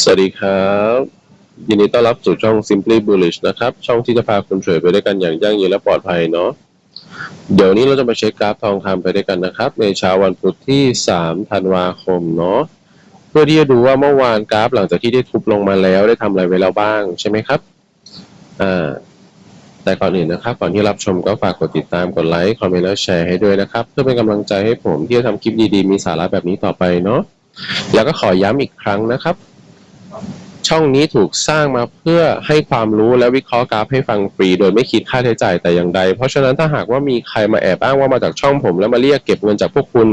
สวัสดีครับ ยินดีต้อนรับสู่ช่อง Simply Bullish นะครับ ช่องที่จะพาคุณเฉยไปด้วยกันอย่างยั่งยืนและปลอดภัยเนาะเดี๋ยวนี้เราจะมาเช็คกราฟทองคำไปด้วยกันนะครับ ในเช้าวันพุธที่ 3 ธันวาคมเนาะเพื่อที่จะดูว่าเมื่อวานกราฟหลังจากที่ได้ทุบลงมาแล้วได้ทำอะไรไว้แล้วบ้างใช่ไหมครับอ่าแต่ก่อนอื่นนะครับก่อนที่รับชมก็ฝากกดติดตามกดไลค์คอมเมนต์และแชร์ให้ด้วยนะครับ เพื่อเป็นกำลังใจให้ผมที่จะทำคลิปดีๆ มีสาระแบบนี้ต่อไปเนาะแล้วก็ขอย้ำอีกครั้งนะครับ ช่องนี้ถูกสร้างมาเพื่อให้ความรู้และวิเคราะห์กราฟให้ฟังฟรี โดยไม่คิดค่าใช้จ่ายแต่อย่างใด เพราะฉะนั้นถ้าหากว่ามีใครมาแอบอ้างว่ามาจากช่องผม แล้วมาเรียกเก็บเงินจากพวกคุณ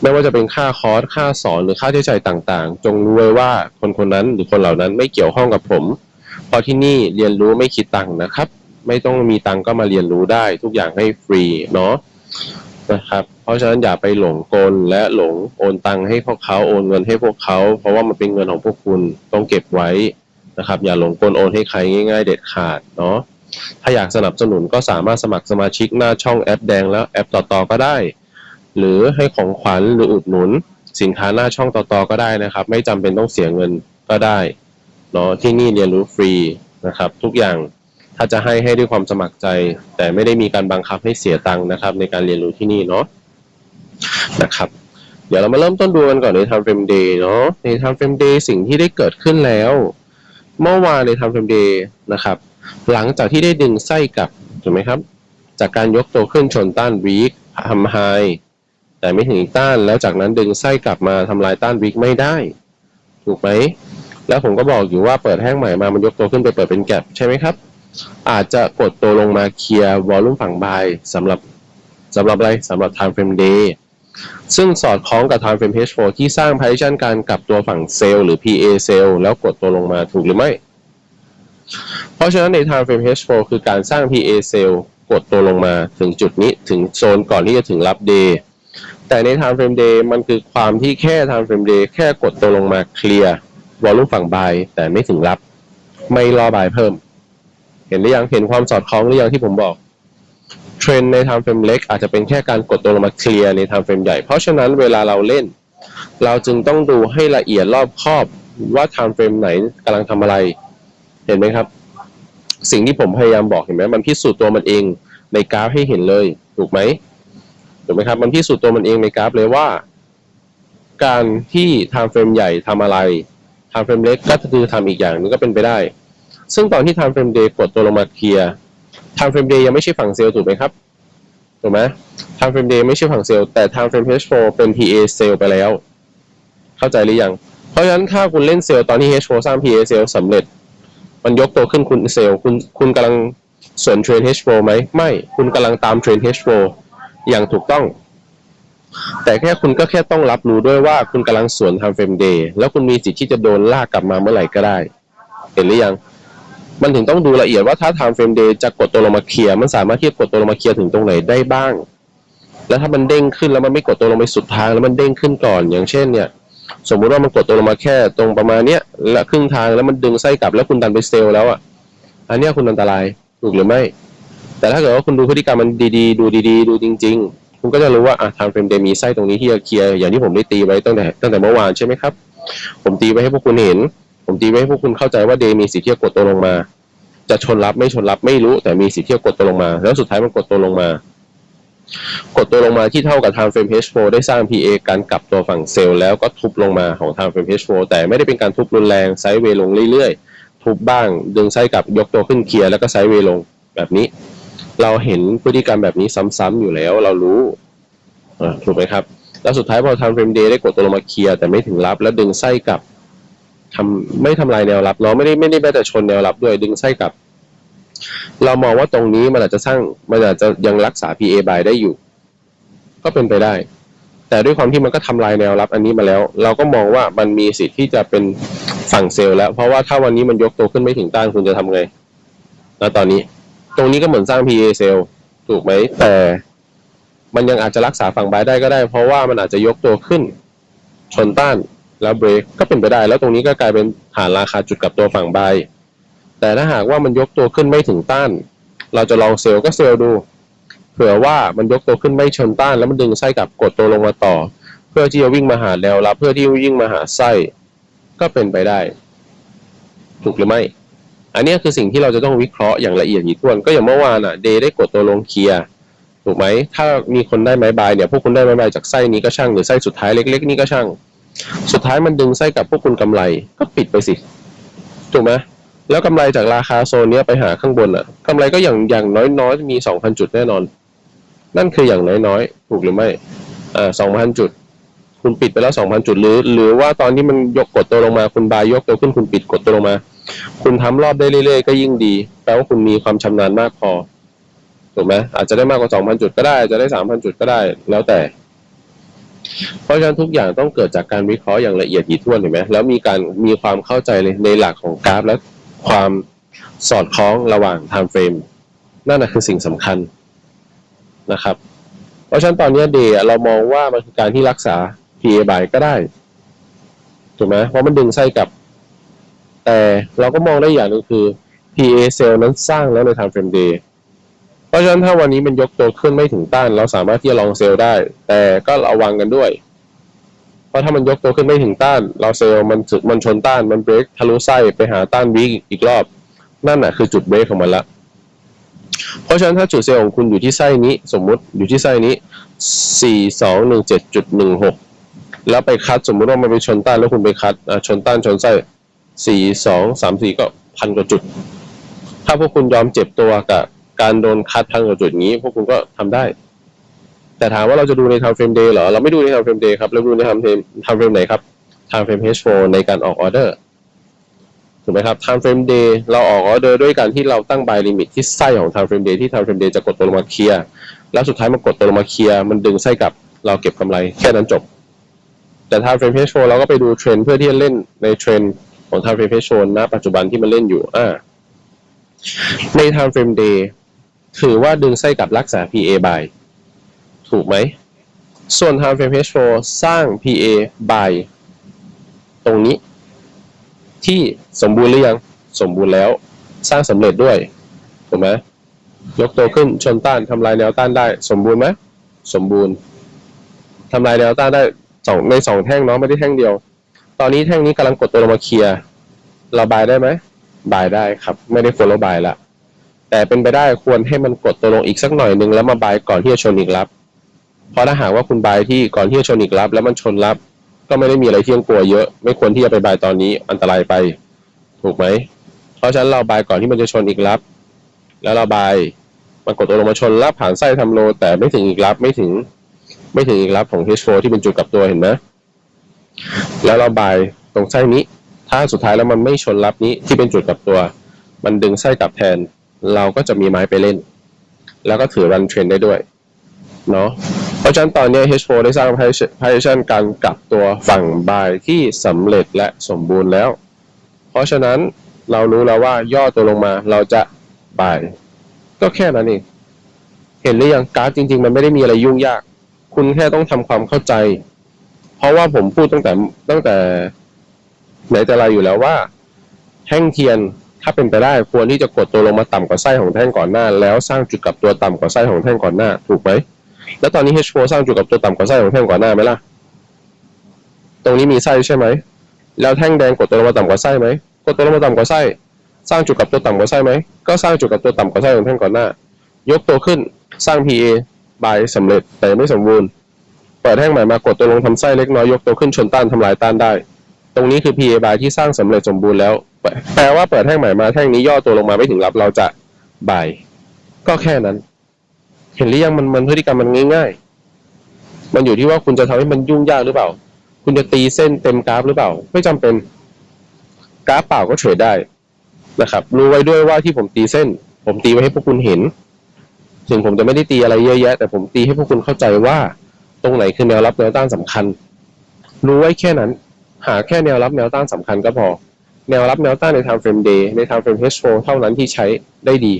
ไม่ว่าจะเป็นค่าคอร์สค่าสอนหรือค่าใช้จ่ายต่างๆ จงรู้ไว้ว่าคนคนนั้นหรือคนเหล่านั้นไม่เกี่ยวข้องกับผม เพราะที่นี่เรียนรู้ไม่คิดตังค์นะครับ ไม่ต้องมีตังค์ก็มาเรียนรู้ได้ทุกอย่างให้ฟรีเนาะ นะครับ เพราะฉะนั้นอย่าไปหลงกลและหลงโอนตังให้พวกเขาโอนเงินให้พวกเขา เพราะว่ามันเป็นเงินของพวกคุณต้องเก็บไว้นะครับ อย่าหลงกลโอนให้ใครง่ายๆ เด็ดขาดเนาะถ้าอยากสนับสนุนก็สามารถสมัครสมาชิกหน้าช่องแอปแดงแล้วแอปต่อๆก็ได้ หรือให้ของขวัญหรืออุดหนุน สินค้าหน้าช่องต่อๆก็ได้นะครับ ไม่จำเป็นต้องเสียเงินก็ได้เนาะที่นี่เรียนรู้ฟรีนะครับ ทุกอย่าง ถ้าจะให้ให้ด้วยความสมัครใจ แต่ไม่ได้มีการบังคับให้เสียตังค์นะครับ ในการเรียนรู้ที่นี่เนาะนะครับ เดี๋ยวเรามาเริ่มต้นดูกันก่อนใน time frame day เนาะใน time frame day สิ่งที่ได้เกิดขึ้นแล้ว เมื่อวานใน time frame day นะครับ หลังจากที่ได้ดึงไส้กลับถูกไหมครับ จากการยกตัวขึ้นชนต้าน weak ทำ high แต่ไม่ถึงต้านแล้วจากนั้นดึงไส้กลับมาทำลายต้าน weak ไม่ได้ ถูกไหม แล้วผมก็บอกอยู่ว่าเปิดแห้งใหม่มามันยกตัวขึ้นไปเปิดเป็นแก็บใช่ไหมครับ อาจจะกดตัวลงมาเคลียร์วอลลุ่มฝั่งบายสำหรับสำหรับอะไรสำหรับ time frame day ซึ่งสอดคล้องกับ time frame H4 ที่สร้าง position การกลับตัวฝั่งเซลล์หรือ PA เซลล์แล้วกดตัวลงมาถูกหรือไม่ เพราะฉะนั้นใน time frame H4 คือการสร้าง PA เซลล์กดตัวลงมาถึงจุดนี้ถึงโซนก่อนที่จะถึงรับ day แต่ใน time frame day มันคือความที่แค่ time frame day แค่กดตัวลงมาเคลียร์วอลลุ่มฝั่งบายแต่ไม่ถึงรับ ไม่รอบายเพิ่ม ห็นหรือยังเห็นความสอดคล้องหรือยังที่ผมบอกเทรนใน time frame เล็กอาจจะเป็นแค่การกดตัวลงมาเคลียร์ใน time frame ใหญ่ เพราะฉะนั้นเวลาเราเล่น เราจึงต้องดูให้ละเอียดรอบคอบว่า time frame ไหนกำลังทำอะไร เห็นไหมครับ สิ่งที่ผมพยายามบอกเห็นไหมมันพิสูจน์ตัวมันเองในกราฟให้เห็นเลย ถูกไหมถูกไหมครับ มันพิสูจน์ตัวมันเองในกราฟเลยว่า การที่ time frame ใหญ่ทำอะไร time frame เล็กก็คือทำอีกอย่างนึงก็เป็นไปได้ ซึ่งตอนที่ time frame day กดตัวลงมาเคลียร์ time frame day ยังไม่ใช่ฝั่งเซลล์ถูกไหมครับ ถูกไหม time frame day ไม่ใช่ฝั่งเซลล์แต่ time frame H4 เป็น PA เซลล์ไปแล้ว เข้าใจหรือยัง เพราะฉะนั้นถ้าคุณเล่นเซลล์ตอนที่ H4 สร้าง PA เซลล์สำเร็จ มันยกตัวขึ้นคุณเซลล์คุณคุณกำลังสวนเทรน H4 ไหมไม่ คุณกำลังตามเทรน H4 อย่างถูกต้องแต่แค่คุณก็แค่ต้องรับรู้ด้วยว่าคุณกำลังสวน time frame day แล้วคุณมีสิทธิ์ที่จะโดนลากกลับมาเมื่อไหร่ก็ได้ เห็นหรือยัง มันถึงต้องดูละเอียดว่าถ้า time frame day จะกดตัวลงมาเคลียร์มันสามารถที่จะกดตัวลงมาเคลียร์ถึงตรงไหนได้บ้าง แล้วถ้ามันเด้งขึ้นแล้วมันไม่กดตัวลงไปสุดทางแล้วมันเด้งขึ้นก่อน อย่างเช่นเนี่ย สมมุติว่ามันกดตัวลงมาแค่ตรงประมาณเนี้ยและครึ่งทางแล้วมันดึงไส้กลับแล้วคุณดันไปเซลแล้วอะอันเนี้ยคุณอันตรายถูกหรือไม่ แต่ถ้าเกิดว่าคุณดูพฤติกรรมมันดีๆ ดูดีๆ ดูจริง ๆ คุณก็จะรู้ว่าอะ time frame day มีไส้ตรงนี้ที่จะเคลียร์อย่างที่ผมได้ตีไว้ตั้งแต่ตั้งแต่เมื่อวานใช่ไหมครับ ผมตีไว้ให้พวกคุณเห็น ผมตีไว้ให้พวกคุณเข้าใจว่า day มีสิทธิ์ที่จะกดตัวลงมา จะชนรับไม่ชนรับไม่รู้ แต่มีสิทธิ์ที่จะกดตัวลงมา แล้วสุดท้ายมันกดตัวลงมา กดตัวลงมาที่เท่ากับ time frame H4 ได้สร้าง PA การกลับตัวฝั่งเซลล์แล้วก็ทุบลงมาของ time frame H4 แต่ไม่ได้เป็นการทุบรุนแรงไซด์เวย์ลงเรื่อยๆ ทุบบ้าง ดึงไส้กลับยกตัวขึ้นเคลียร์แล้วก็ไซด์เวย์ลงแบบนี้ เราเห็นพฤติกรรมแบบนี้ซ้ำๆอยู่แล้วเรารู้ถูกไหมครับแล้วสุดท้ายพอ time frame day ได้กดตัวลงมาเคลียร์แต่ไม่ถึงรับแล้วดึงไส้กลับ ทำไม่ทำลายแนวรับเนาะไม่ได้ไม่ได้แม้แต่ชนแนวรับด้วยดึงไส้กลับ เรามองว่าตรงนี้มันอาจจะสร้างมันอาจจะยังรักษา PA by ได้อยู่ ก็เป็นไปได้ แต่ด้วยความที่มันก็ทำลายแนวรับอันนี้มาแล้ว เราก็มองว่ามันมีสิทธิ์ที่จะเป็นฝั่งเซลล์แล้ว เพราะว่าถ้าวันนี้มันยกตัวขึ้นไม่ถึงต้านคุณจะทำไงแล้วตอนนี้ ตรงนี้ก็เหมือนสร้าง PA เซลล์ถูกไหมแต่มันยังอาจจะรักษาฝั่งบายได้ก็ได้ เพราะว่ามันอาจจะยกตัวขึ้นชนต้าน แล้วเบรกก็เป็นไปได้ แล้วตรงนี้ก็กลายเป็นฐานราคาจุดกับตัวฝั่งใบ แต่ถ้าหากว่ามันยกตัวขึ้นไม่ถึงต้าน เราจะลองเซลล์ก็เซลล์ดู เผื่อว่ามันยกตัวขึ้นไม่ชนต้านแล้วมันดึงไส้กลับกดตัวลงมาต่อ เพื่อที่จะวิ่งมาหาแนวรับ เพื่อที่จะวิ่งมาหาไส้ก็เป็นไปได้ ถูกหรือไม่ อันนี้คือสิ่งที่เราจะต้องวิเคราะห์อย่างละเอียดถี่ถ้วนก็อย่างเมื่อวานอะเดได้กดตัวลงเคลียร์ถูกไหม ถ้ามีคนได้ไม้บายเนี่ย พวกคุณได้ไม้บายจากไส้นี้ก็ช่าง หรือไส้สุดท้ายเล็ก ๆ นี่ก็ช่าง สุดท้ายมันดึงไส้กลับพวกคุณกำไรก็ปิดไปสิถูกไหมแล้วกำไรจากราคาโซนเนี้ยไปหาข้างบนอะกำไรก็อย่างอย่างน้อยๆมีสองพันจุดแน่นอน นั่นคืออย่างน้อยๆถูกหรือไม่อ่าสองพันจุด คุณปิดไปแล้วสองพันจุดหรือ หรือว่าตอนที่มันยกกดตัวลงมาคุณบายยกตัวขึ้นคุณปิดกดตัวลงมา คุณทำรอบได้เรื่อยๆก็ยิ่งดีแปลว่าคุณมีความชำนาญมากพอถูกไหมอาจจะได้มากกว่าสองพันจุดก็ได้อาจจะได้สามพันจุดก็ได้ แล้วแต่ เพราะฉะนั้นทุกอย่างต้องเกิดจากการวิเคราะห์อย่างละเอียดถี่ถ้วนเห็นไหมแล้วมีการมีความเข้าใจเลยในหลักของกราฟ และความสอดคล้องระหว่าง time frame นั่นนะคือสิ่งสำคัญนะครับ เพราะฉะนั้นตอนนี้เดย์เรามองว่ามันคือการที่รักษา PA by ก็ได้ถูกไหมเพราะมันดึงไส้กลับ แต่เราก็มองได้อย่างหนึ่งคือ PA cell นั้นสร้างแล้วใน time frame day เพราะฉะนั้นถ้าวันนี้มันยกตัวขึ้นไม่ถึงต้าน เราสามารถที่จะลองเซลล์ได้ แต่ก็ระวังกันด้วย เพราะถ้ามันยกตัวขึ้นไม่ถึงต้าน เราเซลล์มันสึกมันชนต้านมันเบรกทะลุไส้ไปหาต้านวีอีกรอบ นั่นแหะคือจุดเบรกของมันละเพราะฉะนั้นถ้าจุดเซลล์ของคุณอยู่ที่ไส้นี้สมมุติอยู่ที่ไส้นี้สี่สองหนึ่งเจ็ดจุดหนึ่งหกแล้วไปคัดสมมุติว่ามันไปชนต้านแล้วคุณไปคัดชนต้านชนไส้สี่สองสามสี่ก็พันกว่าจุด ถ้าพวกคุณยอมเจ็บตัวกับ การโดนคัดพันกว่าจุดนี้ พวกคุณก็ทำได้ แต่ถามว่าเราจะดูใน time frame day เหรอ เราไม่ดูใน time frame day ครับ เราดูใน time frame time frame ไหนครับ time frame H4 ในการออกออเดอร์ ถูกไหมครับ time frame day เราออกออเดอร์ด้วยการที่เราตั้ง buy limit ที่ไส้ของ time frame day ที่ time frame day จะกดตัวลงมาเคลียร์ แล้วสุดท้ายมันกดตัวลงมาเคลียร์ มันดึงไส้กลับ เราเก็บกำไรแค่นั้นจบ แต่ time frame H4 เราก็ไปดูเทรนด์เพื่อที่จะเล่นในเทรนด์ของ time frame H4 ณ ปัจจุบันที่มันเล่นอยู่ อ่า ใน time frame day ถือว่าดึงไส้กลับรักษา PA by ถูกไหม ส่วน time frame H4 สร้าง PA by ตรงนี้ ที่สมบูรณ์หรือยัง สมบูรณ์แล้ว สร้างสำเร็จด้วย ถูกไหมยกตัวขึ้นชนต้านทำลายแนวต้านได้ สมบูรณ์ไหมสมบูรณ์ทำลายแนวต้านได้สองในสองแท่งเนาะไม่ได้แท่งเดียว ตอนนี้แท่งนี้กำลังกดตัวลงมาเคลียร์เราบายได้ไหมบายได้ครับ ไม่ได้ follow buy ละ แต่เป็นไปได้ควรให้มันกดตัวลงอีกสักหน่อยหนึ่งแล้วมาบายก่อนที่จะชนอีกรับ เพราะถ้าหากว่าคุณบายที่ก่อนที่จะชนอีกรับ แล้วมันชนรับ ก็ไม่ได้มีอะไรที่ยังกลัวเยอะ ไม่ควรที่จะไปบายตอนนี้อันตรายไป ถูกไหม เพราะฉะนั้นเราบายก่อนที่มันจะชนอีกรับ แล้วเราบายมันกดตัวลงมาชนรับผ่านไส้ทำโล แต่ไม่ถึงอีกรับไม่ถึง ไม่ถึงอีกรับของ H4 ที่เป็นจุดกลับตัวเห็นไหมแล้วเราบายตรงไส้นี้ ถ้าสุดท้ายแล้วมันไม่ชนรับนี้ที่เป็นจุดกลับตัว มันดึงไส้กลับแทน เราก็จะมีไม้ไปเล่น แล้วก็ถือรันเทรนได้ด้วยเนาะเพราะฉะนั้นตอนนี้ H4 ได้สร้าง position การกลับตัวฝั่งบายที่สำเร็จและสมบูรณ์แล้ว เพราะฉะนั้นเรารู้แล้วว่าย่อตัวลงมาเราจะบายก็แค่นั้นเองเห็นหรือยังการ์ดจริง ๆ มันไม่ได้มีอะไรยุ่งยาก คุณแค่ต้องทำความเข้าใจ เพราะว่าผมพูดตั้งแต่ตั้งแต่ไหนแต่ไรอยู่แล้วว่าแท่งเทียน ถ้าเป็นไปได้ควรที่จะกดตัวลงมาต่ำกว่าไส้ของแท่งก่อนหน้า แล้วสร้างจุดกลับตัวต่ำกว่าไส้ของแท่งก่อนหน้า ถูกไหมแล้วตอนนี้ H4 สร้างจุดกลับตัวต่ำกว่าไส้ของแท่งก่อนหน้าไหมล่ะ ตรงนี้มีไส้ใช่ไหม แล้วแท่งแดงกดตัวลงมาต่ำกว่าไส้ไหมกดตัวลงมาต่ำกว่าไส้ สร้างจุดกลับตัวต่ำกว่าไส้ไหม ก็สร้างจุดกลับตัวต่ำกว่าไส้ของแท่งก่อนหน้า ยกตัวขึ้นสร้าง PA บายสำเร็จแต่ไม่สมบูรณ์ เปิดแท่งใหม่มากดตัวลงทำไส้เล็กน้อยยกตัวขึ้นชนต้านทำลายต้านได้ ตรงนี้คือ PA บายที่สร้างสำเร็จสมบูรณ์แล้ว แปลว่าเปิดแท่งใหม่มาแท่งนี้ย่อตัวลงมาไม่ถึงรับเราจะบายก็แค่นั้น เห็นหรือยังมันมันพฤติกรรมมันง่าย ๆ มันอยู่ที่ว่าคุณจะทำให้มันยุ่งยากหรือเปล่า คุณจะตีเส้นเต็มกราฟหรือเปล่า ไม่จำเป็นกราฟเปล่าก็เทรดได้นะครับ รู้ไว้ด้วยว่าที่ผมตีเส้น ผมตีไว้ให้พวกคุณเห็น ถึงผมจะไม่ได้ตีอะไรเยอะแยะ แต่ผมตีให้พวกคุณเข้าใจว่า ตรงไหนคือแนวรับแนวต้านสำคัญ รู้ไว้แค่นั้น หาแค่แนวรับแนวต้านสำคัญก็พอ แนวรับแนวต้านใน time frame day ใน time frame H4 เท่านั้นที่ใช้ได้ดี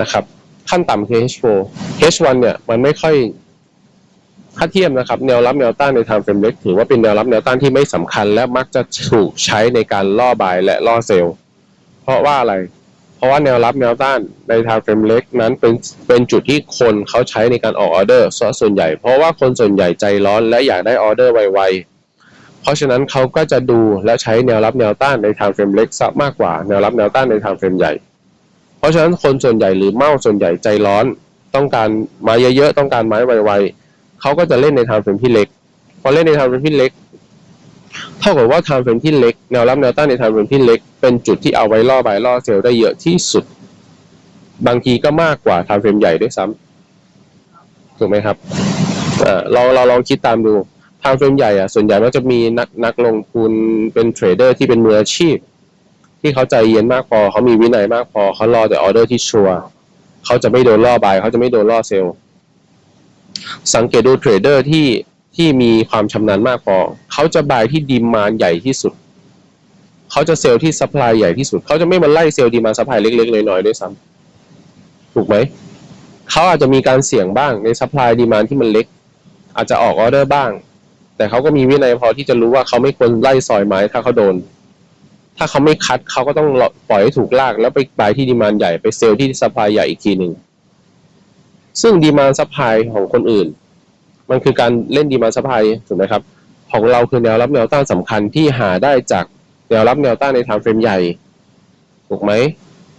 นะครับขั้นต่ำคือ H4 H1 เนี่ยมันไม่ค่อยถ้าเทียบนะครับแนวรับแนวต้านใน time frame เล็กถือว่าเป็นแนวรับแนวต้านที่ไม่สำคัญ และมักจะถูกใช้ในการล่อบายและล่อเซลล์เพราะว่าอะไร เพราะว่าแนวรับแนวต้านใน time frame เล็กนั้นเป็นเป็นจุดที่คนเขาใช้ในการออกออเดอร์ส่วนใหญ่ เพราะว่าคนส่วนใหญ่ใจร้อนและอยากได้ออเดอร์ไวๆ เพราะฉะนั้นเขาก็จะดูและใช้แนวรับแนวต้านใน time frame เล็กซะมากกว่าแนวรับแนวต้านใน time frame ใหญ่ เพราะฉะนั้นคนส่วนใหญ่หรือเมาส่วนใหญ่ใจร้อน ต้องการไม้เยอะๆต้องการไม้ไวๆเขาก็จะเล่นใน time frame ที่เล็กพอเล่นใน time frame ที่เล็กเท่ากับว่า time frame ที่เล็กแนวรับแนวต้านใน time frame ที่เล็ก เป็นจุดที่เอาไว้ล่อบายล่อเซลล์ได้เยอะที่สุด บางทีก็มากกว่า time frame ใหญ่ด้วยซ้ำถูกไหมครับเราเราลองคิดตามดู time frame ใหญ่อะส่วนใหญ่ก็จะมีนักนักลงทุนเป็นเทรดเดอร์ที่เป็นมืออาชีพ ที่เขาใจเย็นมากพอเขามีวินัยมากพอเขารอแต่ออเดอร์ที่ชัวร์เขาจะไม่โดนล่อบายเขาจะไม่โดนล่อเซลล์สังเกตดูเทรดเดอร์ที่ที่มีความชำนาญมากพอเขาจะบายที่ดีมานใหญ่ที่สุดเขาจะเซลล์ที่ซัพพลายใหญ่ที่สุดเขาจะไม่มาไล่เซลล์ดีมานซัพพลายเล็กๆน้อยๆด้วยซ้ำถูกไหมเขาอาจจะมีการเสี่ยงบ้างในซัพพลายดีมานที่มันเล็ก อาจจะออกออเดอร์บ้าง แต่เขาก็มีวินัยพอที่จะรู้ว่าเขาไม่ควรไล่ซอยไม้ถ้าเขาโดน ถ้าเขาไม่คัดเขาก็ต้องปล่อยให้ถูกลากแล้วไปบายที่ดีมานใหญ่ไปเซลล์ที่ซัพพลายใหญ่อีกทีหนึ่งซึ่งดีมานซัพพลายของคนอื่น มันคือการเล่นดีมานซัพพลายถูกไหมครับ ของเราคือแนวรับแนวต้านสำคัญที่หาได้จากแนวรับแนวต้านในไทม์เฟรมใหญ่ถูกไหม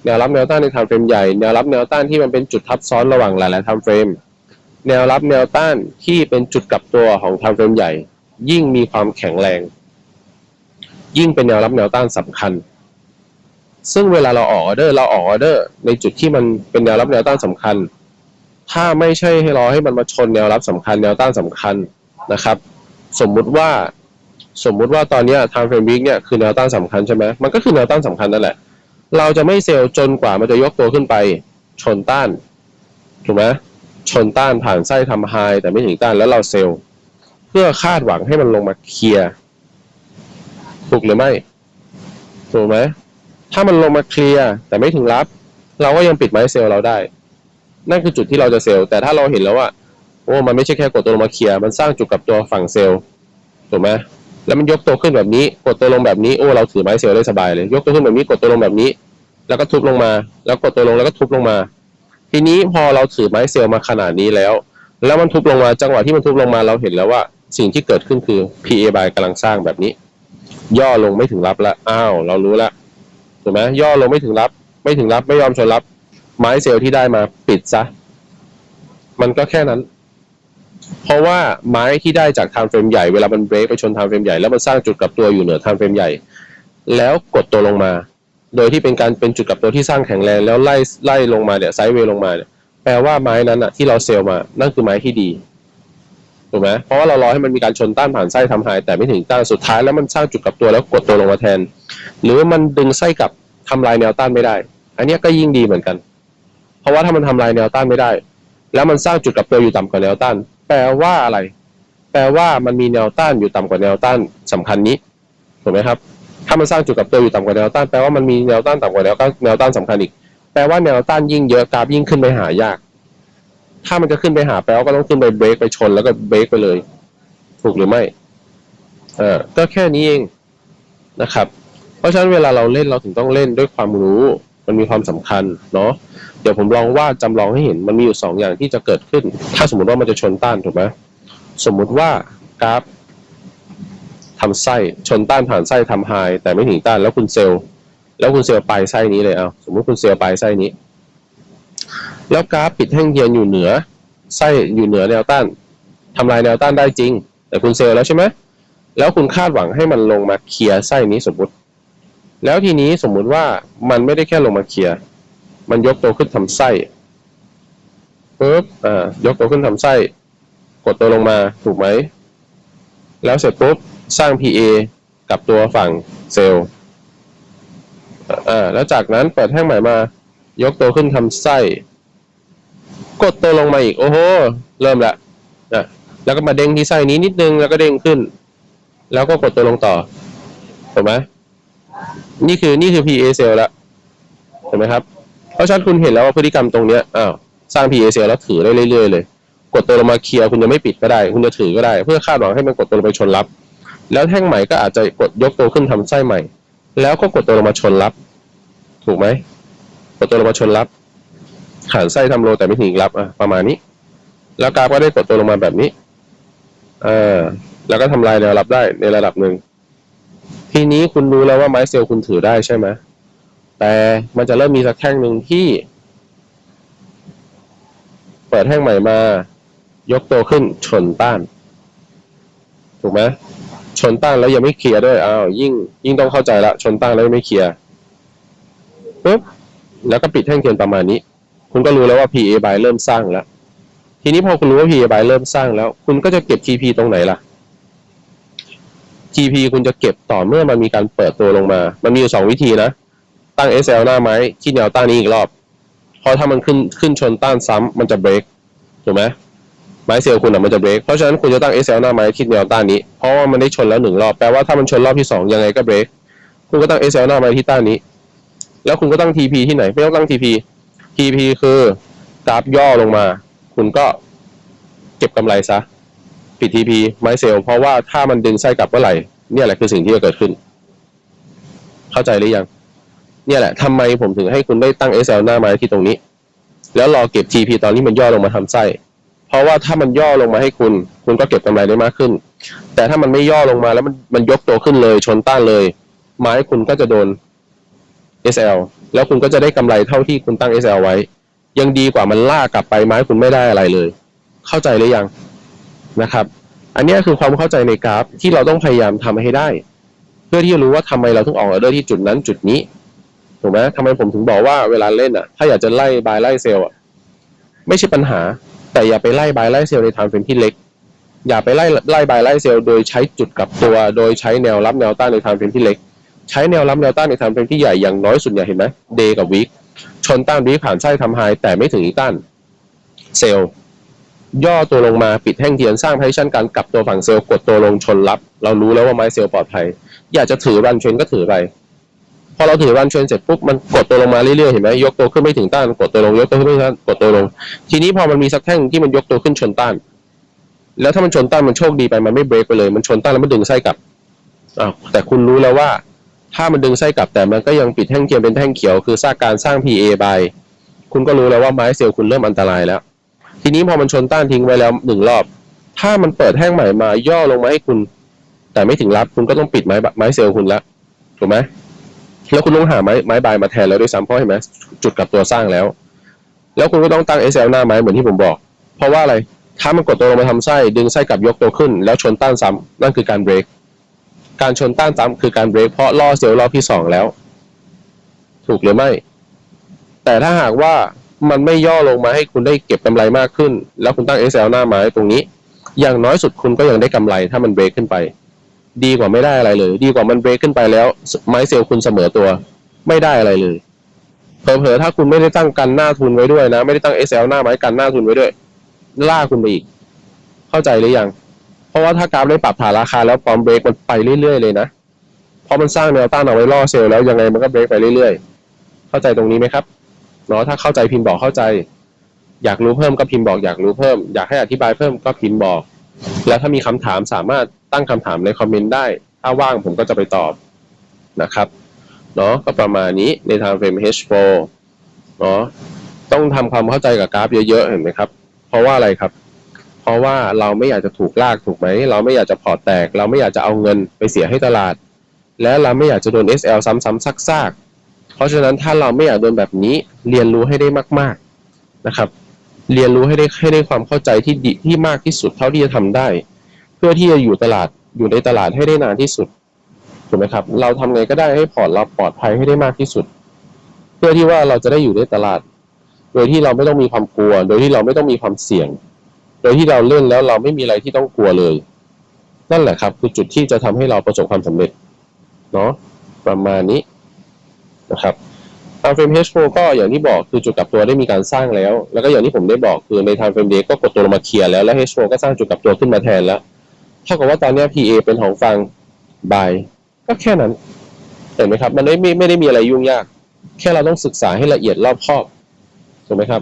แนวรับแนวต้านในไทม์เฟรมใหญ่แนวรับแนวต้านที่มันเป็นจุดทับซ้อนระหว่างหลายๆไทม์เฟรม แนวรับแนวต้านที่เป็นจุดกลับตัวของทม์เฟรมใหญ่ ยิ่งมีความแข็งแรง ยิ่งเป็นแนวรับแนวต้านสำคัญ ซึ่งเวลาเราออกออเดอร์ เราออกออเดอร์ ในจุดที่มันเป็นแนวรับแนวต้านสำคัญ ถ้าไม่ใช่ให้รอให้มันมาชนแนวรับสำคัญ แนวต้านสำคัญนะครับ สมมุติว่าสมมุติว่าตอนนี้ย time frame week เนี่ยคือแนวต้านสำคัญใช่ไหมมันก็คือแนวต้านสำคัญนั่นแหละ เราจะไม่เซลล์จนกว่ามันจะยกตัวขึ้นไปชนต้านถูกไหม ชนต้านผ่านไส้ทำไฮแต่ไม่ถึงต้านแล้วเราเซลล์เพื่อคาดหวังให้มันลงมาเคลียร์ถูกหรือไม่ ถูกไหมถ้ามันลงมาเคลียร์แต่ไม่ถึงรับ เราก็ยังปิดไม้เซลล์เราได้ นั่นคือจุดที่เราจะเซลล์แต่ถ้าเราเห็นแล้วว่าโอ้มันไม่ใช่แค่กดตัวลงมาเคลียร์มันสร้างจุดกับตัวฝั่งเซลล์ถูกไหมแล้วมันยกตัวขึ้นแบบนี้ กดตัวลงแบบนี้โอ้เราถือไม้เซลล์ได้สบายเลย ยกตัวขึ้นแบบนี้กดตัวลงแบบนี้ แล้วก็ทุบลงมา แล้วกดตัวลงแล้วก็ทุบลงมา ทีนี้พอเราถือไม้เซลล์มาขนาดนี้แล้ว แล้วมันทุบลงมาจังหวะที่มันทุบลงมาเราเห็นแล้วว่า สิ่งที่เกิดขึ้นคือ PA by กำลังสร้างแบบนี้ ย่อลงไม่ถึงรับแล้วอ้าวเรารู้แล้วถูกไหมย่อลงไม่ถึงรับ ไม่ถึงรับไม่ยอมชนรับ ไม้เซลล์ที่ได้มาปิดซะมันก็แค่นั้น เพราะว่าไม้ที่ได้จากไทม์เฟรมใหญ่เวลามันเบรกไปชนไทม์เฟรมใหญ่แล้วมันสร้างจุดกลับตัวอยู่เหนือไทม์เฟรมใหญ่ แล้วกดตัวลงมา โดยที่เป็นการเป็นจุดกลับตัวที่สร้างแข็งแรงแล้วไล่ไล่ลงมาเนี่ยไซด์เวย์ลงมาเนี่ยแปลว่าไม้นั้นอะที่เราเซลล์มานั่นคือไม้ที่ดีถูกไหมเพราะว่าเรารอให้มันมีการชนต้านผ่านไส้ทำไฮแต่ไม่ถึงต้านสุดท้ายแล้วมันสร้างจุดกลับตัวแล้วกดตัวลงมาแทน หรือมันดึงไส้กลับทำลายแนวต้านไม่ได้ อันนี้ก็ยิ่งดีเหมือนกัน เพราะว่าถ้ามันทำลายแนวต้านไม่ได้ แล้วมันสร้างจุดกลับตัวอยู่ต่ำกว่าแนวต้าน แปลว่าอะไร แปลว่ามันมีแนวต้านอยู่ต่ำกว่าแนวต้านสำคัญนี้ถูกไหมครับ ถ้ามันสร้างจุดกลับตัวอยู่ต่ำกว่าแนวต้านแปลว่ามันมีแนวต้านต่ำกว่าแนวต้านแนวต้านสำคัญอีก แปลว่าแนวต้านยิ่งเยอะกราฟยิ่งขึ้นไปหายาก ถ้ามันจะขึ้นไปหาแปลว่าก็ต้องขึ้นไปเบรกไปชนแล้วก็เบรกไปเลย ถูกหรือไม่เออก็แค่นี้เองนะครับ เพราะฉะนั้นเวลาเราเล่นเราถึงต้องเล่นด้วยความรู้ มันมีความสำคัญเนาะเดี๋ยวผมลองวาดจำลองให้เห็นมันมีอยู่สองอย่างที่จะเกิดขึ้น ถ้าสมมติว่ามันจะชนต้านถูกไหมสมมุติว่ากราฟ ทำไส้ชนต้านผ่านไส้ทำไฮแต่ไม่ถึงต้านแล้วคุณเซลล์แล้วคุณเซลล์ไปไส้นี้เลยเอาสมมติคุณเซลล์ไปไส้นี้ แล้วกราฟปิดแท่งเทียนอยู่เหนือไส้อยู่เหนือแนวต้านทำลายแนวต้านได้จริง แต่คุณเซลล์แล้วใช่ไหมแล้วคุณคาดหวังให้มันลงมาเคลียร์ไส้นี้สมมติ แล้วทีนี้สมมุติว่ามันไม่ได้แค่ลงมาเคลียร์มันยกตัวขึ้นทำไส้ปุ๊บอ่ายกตัวขึ้นทำไส้ กดตัวลงมาถูกไหมแล้วเสร็จปุ๊บ สร้าง PA กับตัวฝั่งเซลล์อ่าแล้วจากนั้นเปิดแท่งใหม่มา ยกตัวขึ้นทำไส้ กดตัวลงมาอีก โอ้โห เริ่มละอะแล้วก็มาเด้งที่ไส้นี้นิดนึงแล้วก็เด้งขึ้น แล้วก็กดตัวลงต่อถูกไหมนี่คือนี่คือ PA เซลล์ละเห็นไหมครับ เพราะฉะนั้นคุณเห็นแล้วว่าพฤติกรรมตรงเนี้ยอ้าวสร้าง PA เซลล์แล้วถือได้เรื่อยๆเลย กดตัวลงมาเคลียร์คุณจะไม่ปิดก็ได้ คุณจะถือก็ได้ เพื่อคาดหวังให้มันกดตัวลงไปชนรับ แล้วแท่งใหม่ก็อาจจะกดยกตัวขึ้นทำไส้ใหม่ แล้วก็กดตัวลงมาชนรับ ถูกไหมกดตัวลงมาชนรับหันไส้ทำโลแต่ไม่ถึงรับอะประมาณนี้ แล้วกราฟก็ได้กดตัวลงมาแบบนี้อ่าแล้วก็ทำลายแนวรับได้ในระดับหนึ่งทีนี้คุณรู้แล้วว่าไม้เซลล์คุณถือได้ใช่ไหมแต่มันจะเริ่มมีสักแท่งหนึ่งที่ เปิดแท่งใหม่มา ยกตัวขึ้นชนต้าน ถูกไหม ชนต้านแล้วยังไม่เคลียร์ด้วยอ้าวยิ่งยิ่งต้องเข้าใจละชนต้านแล้วยังไม่เคลียร์ปุ๊บแล้วก็ปิดแท่งเทียนประมาณนี้ คุณก็รู้แล้วว่า PA by เริ่มสร้างแล้ว ทีนี้พอคุณรู้ว่า PA by เริ่มสร้างแล้ว คุณก็จะเก็บ TP ตรงไหนล่ะ TP คุณจะเก็บต่อเมื่อมันมีการเปิดตัวลงมา มันมีอยู่สองวิธีนะ ตั้ง SL หน้าไม้ที่แนวต้านนี้อีกรอบ เพราะถ้ามันขึ้นขึ้นชนต้านซ้ำมันจะเบรกถูกไหม ไม้เซลล์คุณอะมันจะเบรกเพราะฉะนั้นคุณจะตั้ง SL หน้าไม้ที่แนวต้านนี้ เพราะว่ามันได้ชนแล้วหนึ่งรอบแปลว่าถ้ามันชนรอบที่สองยังไงก็เบรกคุณก็ตั้ง SL หน้าไม้ที่ต้านนี้ แล้วคุณก็ตั้ง TP ที่ไหนไม่ต้องตั้ง TP TP คือกราฟย่อลงมา คุณก็เก็บกำไรซะปิด TP ไม้เซลล์เพราะว่าถ้ามันดึงไส้กลับเมื่อไหร่เนี่ยแหละคือสิ่งที่จะเกิดขึ้น เข้าใจหรือยัง เนี่ยแหละทำไมผมถึงให้คุณได้ตั้ง SL หน้าไม้ที่ตรงนี้ แล้วรอเก็บ TP ตอนนี้มันย่อลงมาทำไส้ ราะว่าถ้ามันย่อลงมาให้คุณ คุณก็เก็บกำไรได้มากขึ้น แต่ถ้ามันไม่ย่อลงมาแล้วมันมันยกตัวขึ้นเลย ชนต้านเลยไม้คุณก็จะโดน SL แล้วคุณก็จะได้กำไรเท่าที่คุณตั้ง SL ไว้ ยังดีกว่ามันล่ากกลับไปไม้คุณไม่ได้อะไรเลย เข้าใจหรือยังนะครับ อันนี้คือความเข้าใจในกราฟที่เราต้องพยายามทำให้ได้ เพื่อที่จะรู้ว่าทำไมเราต้องออกออเดอร์ที่จุดนั้นจุดนี้ถูกไหมทำไมผมถึงบอกว่าเวลาเล่นอะ ถ้าอยากจะไล่บายไล่เซลล์อะ ไม่ใช่ปัญหา แต่อย่าไปไล่บายไล่เซลล์ในทางเฟรมที่เล็ก อย่าไปไล่ไล่บายไล่เซลล์โดยใช้จุดกลับตัว โดยใช้แนวรับแนวต้านในทางเฟรมที่เล็ก ใช้แนวรับแนวต้านในทางเฟรมที่ใหญ่อย่างน้อยสุดเนี่ยเห็นไหมเดย์กับวีคชนต้านวีคผ่านไส้ทำไฮแต่ไม่ถึงอีต้านเซลล์ย่อตัวลงมาปิดแท่งเทียนสร้างพ o ชั่นการกลับตัวฝั่งเซลล์กดตัวลงชนรับ เรารู้แล้วว่าไม้เซลล์ปลอดภัย อยากจะถือรันเทรนก็ถือไป พอเราถือรันเทรนเสร็จปุ๊บมันกดตัวลงมาเรื่อยๆเห็นไหมยกตัวขึ้นไม่ถึงต้านกดตัวลงยกตัวขึ้นไม่ถึงต้านกดตัวลง ทีนี้พอมันมีสักแท่งที่มันยกตัวขึ้นชนต้าน แล้วถ้ามันชนต้านมันโชคดีไปมันไม่เบรกไปเลย มันชนต้านแล้วมันดึงไส้กลับอ้าวแต่คุณรู้แล้วว่า ถ้ามันดึงไส้กลับแต่มันก็ยังปิดแท่งเทียนเป็นแท่งเขียวคือสร้างการสร้าง PA by คุณก็รู้แล้วว่าไม้เซลล์คุณเริ่มอันตรายแล้ว ทีนี้พอมันชนต้านทิ้งไว้แล้วหนึ่งรอบ ถ้ามันเปิดแท่งใหม่มาย่อลงมาให้คุณ แต่ไม่ถึงรับคุณก็ต้องปิดไม้ไม้เซลล์คุณแล้วถูกไหม แล้วคุณต้องหาไม้ไม้บายมาแทนแล้วด้วยซ้ำเพราะเห็นไหมจุดกลับตัวสร้างแล้ว แล้วคุณก็ต้องตั้ง SL หน้าไม้เหมือนที่ผมบอก เพราะว่าอะไรถ้ามันกดตัวลงมาทำไส้ดึงไส้กลับยกตัวขึ้น แล้วชนต้านซ้ำนั่นคือการเบรกการชนต้านซ้ำคือการเบรกเพราะล่อเซลล์รอบที่สองแล้ว ถูกหรือไม่ แต่ถ้าหากว่ามันไม่ย่อลงมาให้คุณได้เก็บกำไรมากขึ้น แล้วคุณตั้ง SL หน้าไม้ตรงนี้ อย่างน้อยสุดคุณก็ยังได้กำไรถ้ามันเบรกขึ้นไป ดีกว่าไม่ได้อะไรเลย ดีกว่ามันเบรกขึ้นไปแล้ว ไม้เซลล์คุณเสมอตัว ไม่ได้อะไรเลยเผลอๆถ้าคุณไม่ได้ตั้งกันหน้าทุนไว้ด้วยนะ ไม่ได้ตั้ง SL หน้าไม้กันหน้าทุนไว้ด้วย ล่าคุณไปอีก เข้าใจหรือยัง เพราะว่าถ้ากราฟได้ปรับฐานราคาแล้วปอมเบรกมันไปเรื่อยๆเลยนะเพราะมันสร้างแนวต้านเอาไว้ล่อเซลล์แล้วยังไงมันก็เบรกไปเรื่อยๆ เข้าใจตรงนี้ไหมครับเนาะถ้าเข้าใจพิมพ์บอกเข้าใจ อยากรู้เพิ่มก็พิมพ์บอกอยากรู้เพิ่ม อยากให้อธิบายเพิ่มก็พิมพ์บอก แล้วถ้ามีคำถามสามารถตั้งคำถามในคอมเมนต์ได้ ถ้าว่างผมก็จะไปตอบนะครับเนาะก็ประมาณนี้ในทางเฟรม H4 เนาะต้องทำความเข้าใจกับกราฟเยอะๆเห็นไหมครับ เพราะว่าอะไรครับ เพราะว่าเราไม่อยากจะถูกลากถูกไหม เราไม่อยากจะพอร์ตแตก เราไม่อยากจะเอาเงินไปเสียให้ตลาด และเราไม่อยากจะโดน SL ซ้ำๆซากๆ เพราะฉะนั้นถ้าเราไม่อยากโดนแบบนี้เรียนรู้ให้ได้มาก ๆนะครับ เรียนรู้ให้ได้ให้ได้ความเข้าใจที่ดีที่มากที่สุดเท่าที่จะทำได้ เพื่อที่จะอยู่ตลาดอยู่ในตลาดให้ได้นานที่สุดถูกไหมครับ เราทำไงก็ได้ให้พอร์ตเราปลอดภัยให้ได้มากที่สุด เพื่อที่ว่าเราจะได้อยู่ในตลาด โดยที่เราไม่ต้องมีความกลัว โดยที่เราไม่ต้องมีความเสี่ยง โดยที่เราเล่นแล้วเราไม่มีอะไรที่ต้องกลัวเลย นั่นแหละครับ คือจุดที่จะทำให้เราประสบความสำเร็จเนาะประมาณนี้นะครับ ทางเฟรม H4 ก็อย่างที่บอกคือจุดกลับตัวได้มีการสร้างแล้ว แล้วก็อย่างที่ผมได้บอกคือในทางเฟรมเดก็กดตัวลงมาเคลียร์แล้ว แล้ว H4 ก็สร้างจุดกลับตัวขึ้นมาแทนแล้ว เท่ากับว่าตอนนี้ PA เป็นของฟัง buy ก็แค่นั้น เห็นไหมครับ มันไม่ไม่ไม่ได้มีอะไรยุ่งยาก แค่เราต้องศึกษาให้ละเอียดรอบคอบถูกไหมครับ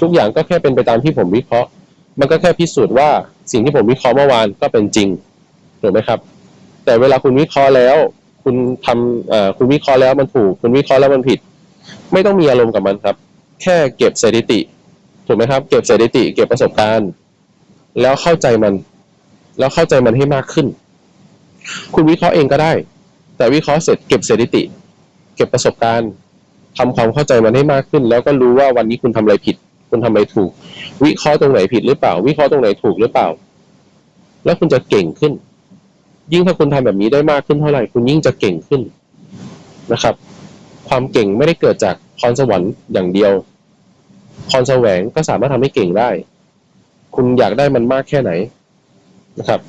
ทุกอย่างก็แค่เป็นไปตามที่ผมวิเคราะห์ มันก็แค่พิสูจน์ว่าสิ่งที่ผมวิเคราะห์เมื่อวานก็เป็นจริงถูกไหมครับ แต่เวลาคุณวิเคราะห์แล้ว คุณทำเอ่อคุณวิเคราะห์แล้วมันถูก คุณวิเคราะห์แล้วมันผิด ไม่ต้องมีอารมณ์กับมันครับ แค่เก็บสถิติถูกไหมครับ เก็บสถิติ เก็บประสบการณ์ แล้วเข้าใจมัน แล้วเข้าใจมันให้มากขึ้น คุณวิเคราะห์เองก็ได้ แต่วิเคราะห์เสร็จเก็บสถิติ เก็บประสบการณ์ทำความเข้าใจมันให้มากขึ้น แล้วก็รู้ว่าวันนี้คุณทำอะไรผิด คุณทำอะไรถูก วิเคราะห์ตรงไหนผิดหรือเปล่า วิเคราะห์ตรงไหนถูกหรือเปล่า แล้วคุณจะเก่งขึ้น ยิ่งถ้าคุณทำแบบนี้ได้มากขึ้นเท่าไหร่ คุณยิ่งจะเก่งขึ้นนะครับ ความเก่งไม่ได้เกิดจากพรสวรรค์อย่างเดียวพรแสวงก็สามารถทำให้เก่งได้ คุณอยากได้มันมากแค่ไหนนะครับ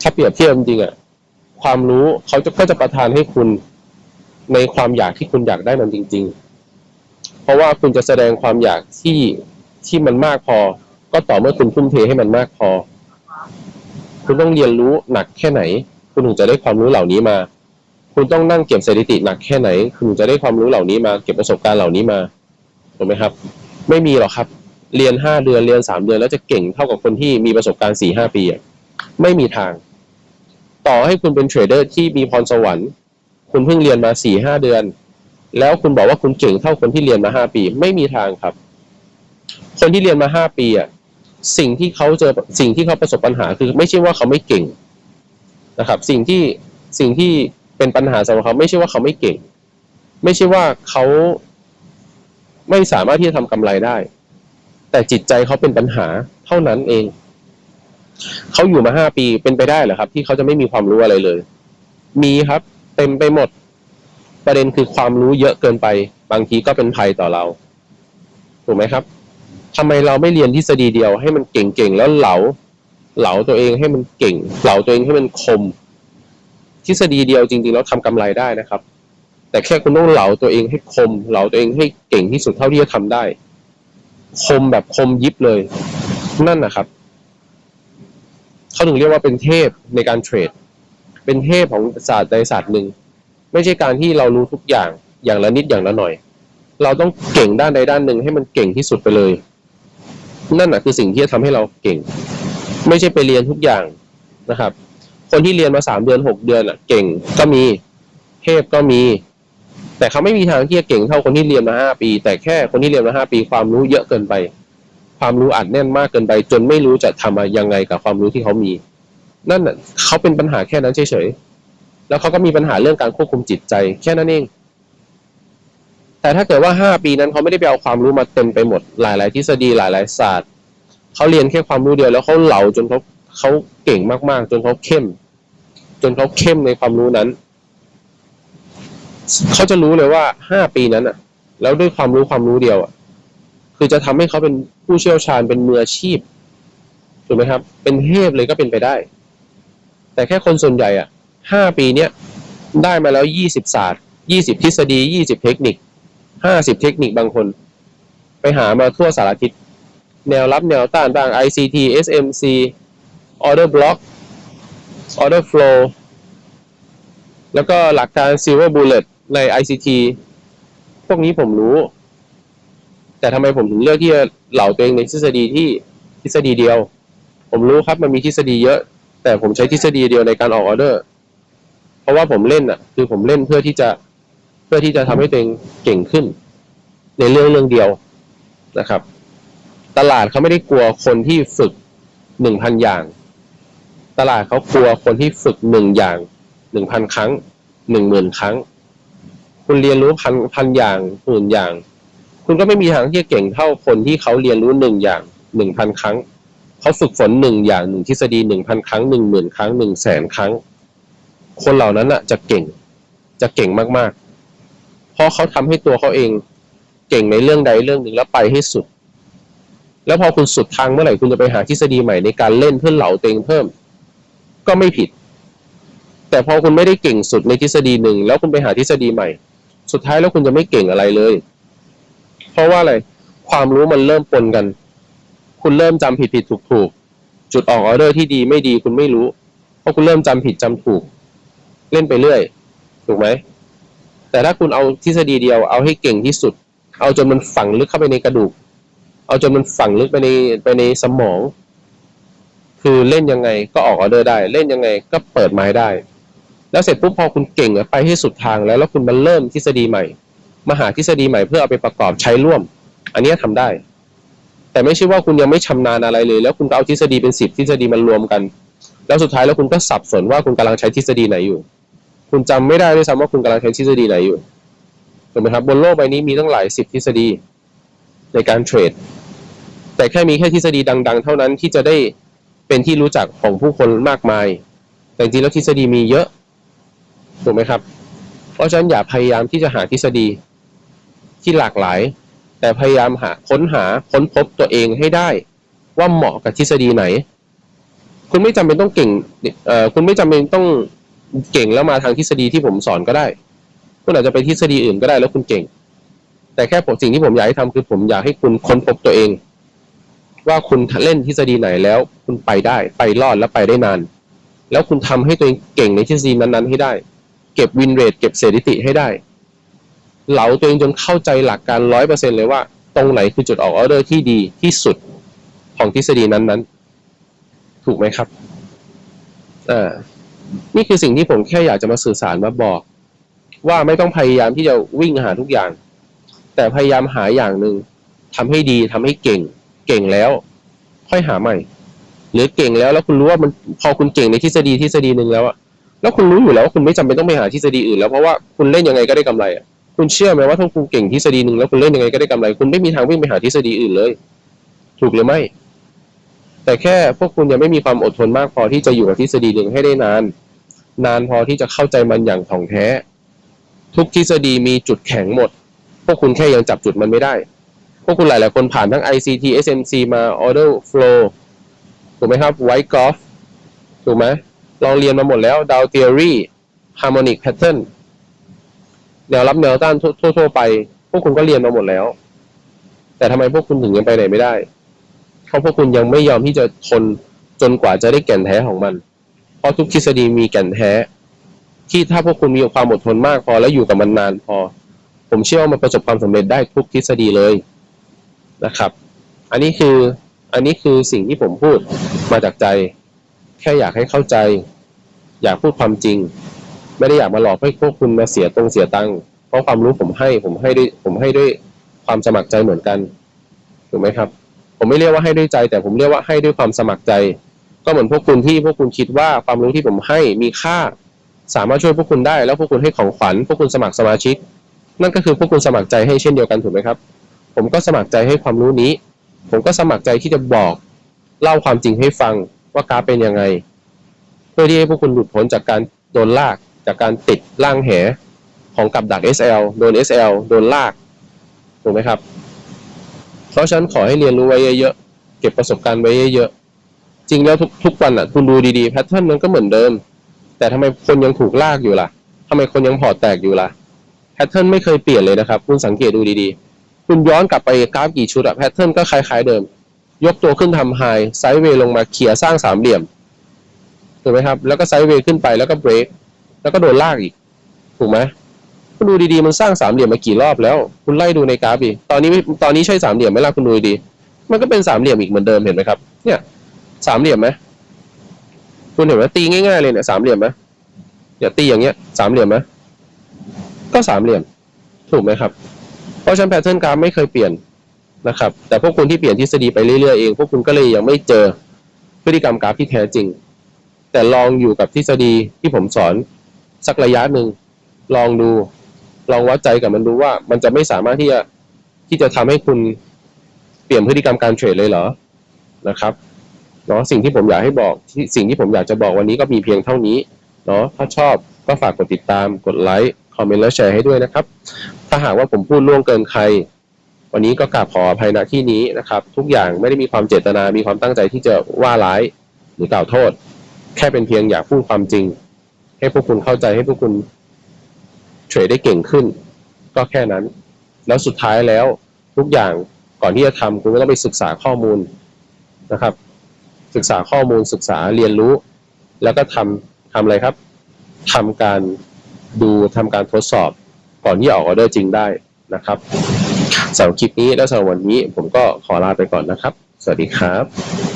ถ้าเปรียบเทียบจริงอะความรู้เขาจะก็จะประทานให้คุณในความอยากที่คุณอยากได้มันจริง ๆ เพราะว่าคุณจะแสดงความอยากที่ที่มันมากพอ ก็ต่อเมื่อคุณทุ่มเทให้มันมากพอ คุณต้องเรียนรู้หนักแค่ไหน คุณถึงจะได้ความรู้เหล่านี้มา คุณต้องนั่งเก็บสถิติหนักแค่ไหน คุณจะได้ความรู้เหล่านี้มาเก็บประสบการณ์เหล่านี้มาถูกไหมครับ ไม่มีหรอกครับ เรียนห้าเดือนเรียนสามเดือน แล้วจะเก่งเท่ากับคนที่มีประสบการณ์สี่ห้าปีไม่มีทาง ต่อให้คุณเป็นเทรดเดอร์ที่มีพรสวรรค์ คุณเพิ่งเรียนมาสี่ห้าเดือน แล้วคุณบอกว่าคุณเก่งเท่าคนที่เรียนมาห้าปี ไม่มีทางครับ คนที่เรียนมาห้าปีอะสิ่งที่เขาเจอสิ่งที่เขาประสบปัญหาคือไม่ใช่ว่าเขาไม่เก่งนะครับ สิ่งที่สิ่งที่ เป็นปัญหาสำหรับเขาไม่ใช่ว่าเขาไม่เก่ง ไม่ใช่ว่าเขาไม่สามารถที่จะทำกำไรได้ แต่จิตใจเขาเป็นปัญหาเท่านั้นเอง เขาอยู่มาห้าปีเป็นไปได้เหรอครับ ที่เขาจะไม่มีความรู้อะไรเลย มีครับ เต็มไปหมด ประเด็นคือความรู้เยอะเกินไป บางทีก็เป็นภัยต่อเราถูกไหมครับทำไมเราไม่เรียนทฤษฎีเดียวให้มันเก่งๆแล้วเหลาเหลาตัวเองให้มันเก่ง เหลาตัวเองให้มันคม ทฤษฎีเดียวจริงๆแล้วทำกำไรได้นะครับ แต่แค่คุณต้องเหลาตัวเองให้คม เหลาตัวเองให้เก่งที่สุดเท่าที่จะทำได้ คมแบบคมยิบเลย นั่นนะครับเขาถึงเรียกว่าเป็นเทพในการเทรด เป็นเทพของศาสตร์ใดศาสตร์หนึ่ง ไม่ใช่การที่เรารู้ทุกอย่างอย่างละนิดอย่างละหน่อย เราต้องเก่งด้านใดด้านหนึ่งให้มันเก่งที่สุดไปเลย นั่นแหะคือสิ่งที่จะทำให้เราเก่ง ไม่ใช่ไปเรียนทุกอย่างนะครับ คนที่เรียนมาสามเดือนหกเดือนอะ เก่งก็มีเทพก็มี แต่เขาไม่มีทางที่จะเก่งเท่าคนที่เรียนมาห้าปี แต่แค่คนที่เรียนมาห้าปี ความรู้เยอะเกินไป ความรู้อัดแน่นมากเกินไป จนไม่รู้จะทำยังไงกับความรู้ที่เขามี นั่นน่ะเขาเป็นปัญหาแค่นั้นเฉยๆแล้วเขาก็มีปัญหาเรื่องการควบคุมจิตใจ แค่นั้นเองแต่ถ้าเกิดว่าห้าปีนั้นเขาไม่ได้ไปเอาความรู้มาเต็มไปหมดหลาย ๆ ทฤษฎีหลาย ๆ ศาสตร์เขาเรียนแค่ความรู้เดียวแล้วเขาเหลาจนเขาเขาเก่งมาก ๆ จนเขาเข้ม จนเขาเข้มในความรู้นั้น เขาจะรู้เลยว่าห้าปีนั้นอะ แล้วด้วยความรู้ความรู้เดียวอะ คือจะทำให้เขาเป็นผู้เชี่ยวชาญเป็นมืออาชีพถูกไหมครับ เป็นเทพเลยก็เป็นไปได้ แต่แค่คนส่วนใหญ่อะห้าปีเนี้ยได้มาแล้วยี่สิบศาสตร์ยี่สิบทฤษฎียี่สิบเทคนิคห้าสิบเทคนิคบางคน ไปหามาทั่วสารทิศแนวรับแนวต้านบ้าง ICT SMC Order Block Order Flow แล้วก็หลักการ Silver Bullet ใน ICT พวกนี้ผมรู้ แต่ทำไมผมถึงเลือกที่จะเหล่าตัวเองในทฤษฎีที่ทฤษฎีเดียว ผมรู้ครับมันมีทฤษฎีเยอะ แต่ผมใช้ทฤษฎีเดียวในการออกออเดอร์ เพราะว่าผมเล่นอะ คือผมเล่นเพื่อที่จะเพื่อที่จะทำให้ตัวเองเก่งขึ้น ในเรื่องเรื่องเดียวนะครับ ตลาดเขาไม่ได้กลัวคนที่ฝึกหนึ่งพันอย่าง ตลาดเขากลัวคนที่ฝึกหนึ่งอย่างหนึ่งพันครั้งหนึ่งหมื่นครั้ง คุณเรียนรู้พันพันอย่างหมื่นอย่าง คุณก็ไม่มีทางที่จะเก่งเท่าคนที่เขาเรียนรู้หนึ่งอย่างหนึ่งพันครั้งเขาฝึกฝนหนึ่งอย่างหนึ่งทฤษฎีหนึ่งพันครั้งหนึ่งหมื่นครั้งหนึ่งแสนครั้ง คนเหล่านั้นอะจะเก่ง จะเก่งมากๆ เพราะเขาทำให้ตัวเขาเองเก่งในเรื่องใดเรื่องหนึ่งแล้วไปให้สุด แล้วพอคุณสุดทางเมื่อไหร่คุณจะไปหาทฤษฎีใหม่ในการเล่นเพื่อเหลาตัวเองเพิ่ม ก็ไม่ผิด แต่พอคุณไม่ได้เก่งสุดในทฤษฎีหนึ่งแล้วคุณไปหาทฤษฎีใหม่ สุดท้ายแล้วคุณจะไม่เก่งอะไรเลย เพราะว่าอะไรความรู้มันเริ่มปนกัน คุณเริ่มจำผิดผิดถูกถูกจุดออกออเดอร์ที่ดีไม่ดีคุณไม่รู้ เพราะคุณเริ่มจำผิดจำถูก เล่นไปเรื่อย ถูกไหม แต่ถ้าคุณเอาทฤษฎีเดียวเอาให้เก่งที่สุด เอาจนมันฝังลึกเข้าไปในกระดูก เอาจนมันฝังลึกไปในไปในสมอง คือเล่นยังไงก็ออกออเดอร์ได้ เล่นยังไงก็เปิดไม้ได้ แล้วเสร็จปุ๊บพอคุณเก่งไปให้สุดทางแล้วแล้วคุณมาเริ่มทฤษฎีใหม่มาหาทฤษฎีใหม่เพื่อเอาไปประกอบใช้ร่วม อันนี้ยทำได้ แต่ไม่ใช่ว่าคุณยังไม่ชำนาญอะไรเลย แล้วคุณก็เอาทฤษฎีเป็นสิบทฤษฎีมันรวมกัน แล้วสุดท้ายแล้วคุณก็สับสนว่าคุณกำลังใช้ทฤษฎีไหนอยู่ คุณจำไม่ได้ด้วยซ้ำว่าคุณกำลังใช้ทฤษฎีไหนอยู่ถูกไหมครับบนโลกใบนี้มีตั้งหลายสิบทฤษฎีในการเทรดแต่แค่มีแค่ทฤษฎีดัง ๆ เท่านั้นที่จะได้ เป็นที่รู้จักของผู้คนมากมาย แต่จริงแล้วทฤษฎีมีเยอะถูกไหมครับ เพราะฉะนั้นอย่าพยายามที่จะหาทฤษฎีที่หลากหลาย แต่พยายามหาค้นหาค้นพบตัวเองให้ได้ว่าเหมาะกับทฤษฎีไหน คุณไม่จำเป็นต้องเก่งเอ่อคุณไม่จำเป็นต้องเก่งแล้วมาทางทฤษฎีที่ผมสอนก็ได้ คุณอาจจะไปทฤษฎีอื่นก็ได้แล้วคุณเก่ง แต่แค่ผมสิ่งที่ผมอยากให้ทำคือผมอยากให้คุณค้นพบตัวเอง ว่าคุณเล่นทฤษฎีไหนแล้ว คุณไปได้ไปรอดและไปได้นาน แล้วคุณทำให้ตัวเองเก่งในทฤษฎีนั้นๆให้ได้ เก็บวินเรทเก็บสถิติให้ได้ เหลาตัวเองจนเข้าใจหลักการร้อยเปอร์เซ็นเลยว่า ตรงไหนคือจุดออกออเดอร์ที่ดีที่สุดของทฤษฎีนั้นๆ ถูกไหมครับอ่านี่คือสิ่งที่ผมแค่อยากจะมาสื่อสารมาบอก ว่าไม่ต้องพยายามที่จะวิ่งหาทุกอย่าง แต่พยายามหาอย่างหนึ่งทำให้ดีทำให้เก่ง เก่งแล้ว ค่อยหาใหม่ หรือเก่งแล้วแล้วคุณรู้ว่ามันพอคุณเก่งในทฤษฎีทฤษฎีหนึ่งแล้วอะแล้วคุณรู้อยู่แล้วว่าคุณไม่จำเป็นต้องไปหาทฤษฎีอื่นแล้วเพราะว่าคุณเล่นยังไงก็ได้กำไรอะคุณเชื่อไหมว่าถ้าคุณเก่งทฤษฎีหนึ่งแล้วคุณเล่นยังไงก็ได้กำไร คุณไม่มีทางวิ่งไปหาทฤษฎีอื่นเลย ถูกหรือไม่ แต่แค่พวกคุณยังไม่มีความอดทนมากพอที่จะอยู่กับทฤษฎีหนึ่งให้ได้นาน นานพอที่จะเข้าใจมันอย่างถ่องแท้ ทุกทฤษฎีมีจุดแข็งหมด พวกคุณแค่ยังจับจุดมันไม่ได้ พวกคุณหลายๆคนผ่านทั้ง ICT SMC มา Order Flow ถูกไหมครับ White Golf ถูกไหมลองเรียนมาหมดแล้ว Dow Theory Harmonic Pattern แนวรับแนวต้านทั่วๆไป พวกคุณก็เรียนมาหมดแล้ว แต่ทำไมพวกคุณถึงยังไปไหนไม่ได้ เพราะพวกคุณยังไม่ยอมที่จะทนจนกว่าจะได้แก่นแท้ของมัน เพราะทุกทฤษฎีมีแก่นแท้ ที่ถ้าพวกคุณมีความอดทนมากพอแล้วอยู่กับมันนานพอ ผมเชื่อว่ามันประสบความสำเร็จได้ทุกทฤษฎีเลย นะครับ อันนี้คืออันนี้คือสิ่งที่ผมพูดมาจากใจ แค่อยากให้เข้าใจ อยากพูดความจริง ไม่ได้อยากมาหลอกให้พวกคุณมาเสียตรงเสียตังค์เพราะความรู้ผมให้ผมให้ด้วยผมให้ด้วยความสมัครใจเหมือนกันถูกไหมครับ ผมไม่เรียกว่าให้ด้วยใจ แต่ผมเรียกว่าให้ด้วยความสมัครใจ ก็เหมือนพวกคุณที่พวกคุณคิดว่าความรู้ที่ผมให้มีค่า สามารถช่วยพวกคุณได้ แล้วพวกคุณให้ของขวัญ พวกคุณสมัครสมาชิก นั่นก็คือพวกคุณสมัครใจให้เช่นเดียวกันถูกไหมครับ ผมก็สมัครใจให้ความรู้นี้ ผมก็สมัครใจที่จะบอกเล่าความจริงให้ฟังว่ากราฟเป็นยังไง เพื่อที่ให้พวกคุณหลุดพ้นจากการโดนลาก จากการติดล่างแหของกับดัก SL โดน SL โดนลาก ถูกไหมครับ เพราะฉะนั้นขอให้เรียนรู้ไว้เยอะๆ เก็บประสบการณ์ไว้เยอะๆ จริงแล้วทุกทุกวันอะ คุณดูดีๆ แพทเทิร์นมันก็เหมือนเดิม แต่ทำไมคนยังถูกลากอยู่ล่ะทำไมคนยังพอแตกอยู่ล่ะ แพทเทิร์นไม่เคยเปลี่ยนเลยนะครับ คุณสังเกตดูดีๆ คุณย้อนกลับไปกราฟกี่ชุดอะแพทเทิร์นก็คล้าย ๆเดิม ยกตัวขึ้นทำไฮไซด์เวย์ลงมาเขี่ยสร้างสามเหลี่ยมถูกไหมครับ แล้วก็ไซด์เวย์ขึ้นไปแล้วก็เบรกแล้วก็โดนลากอีก ถูกไหมคุณดูดีๆมันสร้างสามเหลี่ยมมากี่รอบแล้ว คุณไล่ดูในกราฟดิตอนนี้ตอนนี้ใช่สามเหลี่ยมไหมล่ะคุณดูดีมันก็เป็นสามเหลี่ยมอีกเหมือนเดิมเห็นไหมครับ เนี่ย สามเหลี่ยมไหมคุณเห็นไหมตีง่ายๆเลยเนี่ยสามเหลี่ยมไหมอย่าตีอย่างเงี้ย สามเหลี่ยมไหมก็สามเหลี่ยม ถูกไหมครับ เพราะฉะนั้นแพทเทิร์นกราฟไม่เคยเปลี่ยนนะครับ แต่พวกคุณที่เปลี่ยนทฤษฎีไปเรื่อยๆเอง พวกคุณก็เลยยังไม่เจอพฤติกรรมกราฟที่แท้จริง แต่ลองอยู่กับทฤษฎีที่ผมสอนสักระยะหนึ่งลองดู ลองวัดใจกับมันดูว่า มันจะไม่สามารถที่จะที่จะทำให้คุณเปลี่ยนพฤติกรรมการเทรดเลยเหรอนะครับเนาะสิ่งที่ผมอยากให้บอกที่สิ่งที่ผมอยากจะบอกวันนี้ก็มีเพียงเท่านี้เนาะถ้าชอบก็ฝากกดติดตามกดไลค์ คอมเมนต์และแชร์ให้ด้วยนะครับ ถ้าหากว่าผมพูดล่วงเกินใคร วันนี้ก็กราบขออภัยณที่นี้นะครับ ทุกอย่างไม่ได้มีความเจตนา มีความตั้งใจที่จะว่าร้ายหรือกล่าวโทษ แค่เป็นเพียงอยากพูดความจริง ให้พวกคุณเข้าใจให้พวกคุณเทรดได้เก่งขึ้น ก็แค่นั้น แล้วสุดท้ายแล้วทุกอย่างก่อนที่จะทำคุณก็ต้องไปศึกษาข้อมูลนะครับ ศึกษาข้อมูลศึกษาเรียนรู้ แล้วก็ทำทำอะไรครับทำการ ดูทำการทดสอบก่อนที่จะออกออเดอร์จริงได้นะครับสำหรับคลิปนี้และสำหรับวันนี้ผมก็ขอลาไปก่อนนะครับ สวัสดีครับ